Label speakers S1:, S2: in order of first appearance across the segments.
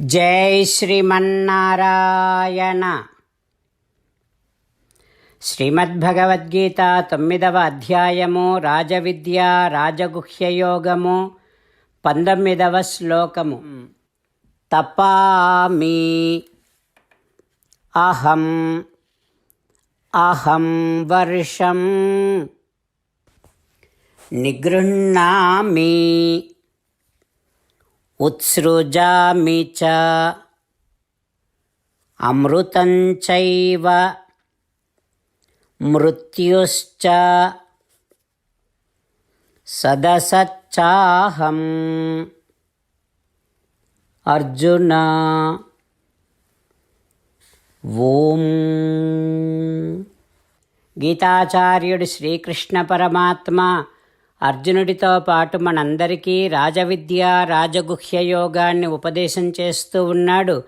S1: జై శ్రీమన్నారాయణ. శ్రీమద్భగవద్గీత తొమ్మిదవ అధ్యాయము రాజవిద్య రాజగుహ్యయోగము పంతొమ్మిదవ శ్లోకము. తపామి అహం అహం వర్షం నిగృహ్ణామి ఉత్సృజామి చ. అమృతంచైవ మృత్యుశ్చ. సదసచ్చాహం. అర్జున. ఓం. గీతాచార్యుడు శ్రీకృష్ణ పరమాత్మ అర్జునుడితో పాటు మనందరికీ రాజవిద్య రాజగుహ్య యోగాన్ని ఉపదేశం చేస్తూ ఉన్నాడు.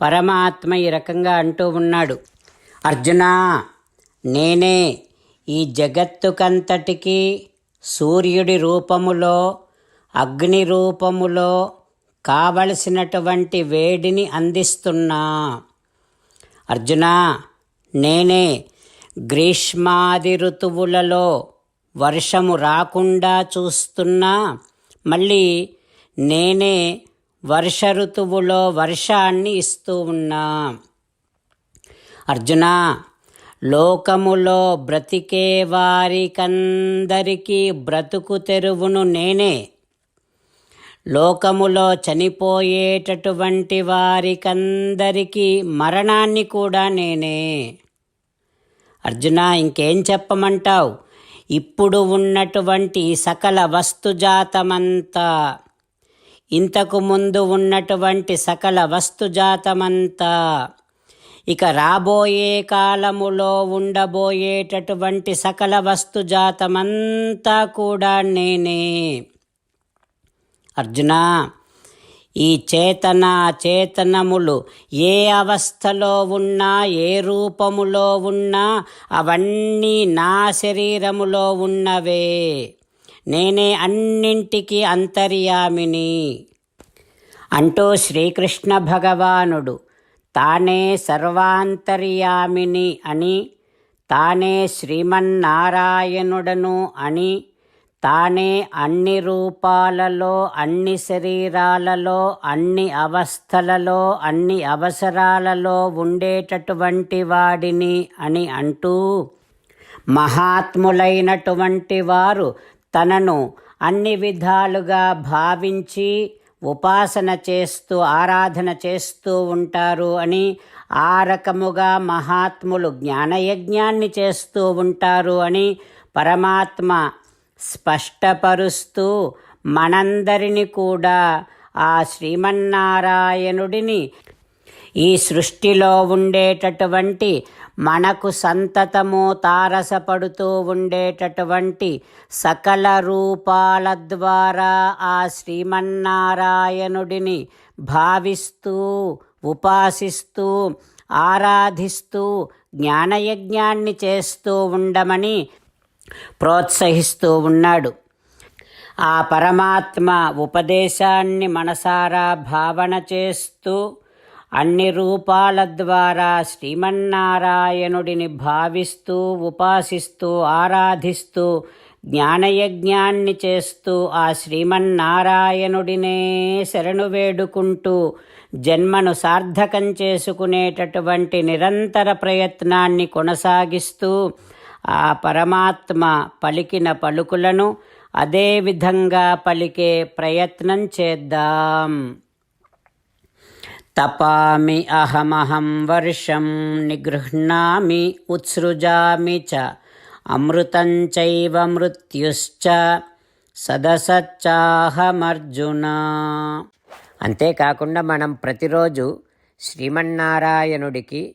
S1: పరమాత్మ ఈ రకంగా అంటూ ఉన్నాడు. అర్జునా నేనే ఈ జగత్తుకంతటికి సూర్యుడి రూపములో అగ్ని రూపములో కావలసినటువంటి వేడిని అందిస్తున్నా. అర్జునా నేనే గ్రీష్మాది ఋతువులలో వర్షము రాకుండా చూస్తున్నా మళ్ళీ నేనే వర్ష ఋతువులో వర్షాన్ని ఇస్తూ ఉన్నా. అర్జున లోకములో బ్రతికే వారికందరికీ బ్రతుకు తెరువును నేనే. లోకములో చనిపోయేటటువంటి వారికందరికీ మరణాన్ని కూడా నేనే. అర్జున ఇంకేం చెప్పమంటావు? ఇప్పుడు ఉన్నటువంటి సకల వస్తుజాతమంతా ఇంతకు ముందు ఉన్నటువంటి సకల వస్తుజాతమంతా ఇక రాబోయే కాలములో ఉండబోయేటటువంటి సకల వస్తుజాతమంతా కూడా నేనే. అర్జునా! ఈ చేతన చేతనములు ఏ అవస్థలో ఉన్నా ఏ రూపములో ఉన్నా అవన్నీ నా శరీరములో ఉన్నవే. నేనే అన్నింటికి అంతర్యామిని. అంటూ శ్రీకృష్ణ భగవానుడు తానే సర్వాంతర్యామిని అని తానే శ్రీమన్నారాయణుడను అని తానే అన్ని రూపాలలో అన్ని శరీరాలలో అన్ని అవస్థలలో అన్ని అవసరాలలో ఉండేటటువంటి వాడిని అని అంటూ మహాత్ములైనటువంటి వారు తనను అన్ని విధాలుగా భావించి ఉపాసన చేస్తూ ఆరాధన చేస్తూ ఉంటారు అని ఆ రకముగా మహాత్ములు జ్ఞానయజ్ఞాన్ని చేస్తూ ఉంటారు అని పరమాత్మ స్పష్టపరుస్తూ మనందరిని కూడా ఆ శ్రీమన్నారాయణుడిని ఈ సృష్టిలో ఉండేటటువంటి మనకు సంతతము తారసపడుతూ ఉండేటటువంటి సకల రూపాల ద్వారా ఆ శ్రీమన్నారాయణుడిని భావిస్తూ ఉపాసిస్తూ ఆరాధిస్తూ జ్ఞానయజ్ఞాన్ని చేస్తూ ఉండమని ప్రోత్సహిస్తూ ఉన్నాడు. ఆ పరమాత్మ ఉపదేశాన్ని మనసారా భావన చేస్తూ అన్ని రూపాల ద్వారా శ్రీమన్నారాయణుడిని భావిస్తూ ఉపాసిస్తూ ఆరాధిస్తూ జ్ఞానయజ్ఞాన్ని చేస్తూ ఆ శ్రీమన్నారాయణుడినే శరణు వేడుకుంటూ జన్మను సార్థకం చేసుకునేటటువంటి నిరంతర ప్రయత్నాన్ని కొనసాగిస్తూ ఆ పరమాత్మ పలికిన పలుకులను అదే విధంగా పలికే ప్రయత్నం చేద్దాం. తపామి అహమహం వర్షం నిగృహ్ణామి ఉత్సృజామి చ అమృతం చైవ మృత్యుశ్చ సదసచ్చాహమర్జున. అంతేకాకుండా మనం ప్రతిరోజు శ్రీమన్నారాయణుడికి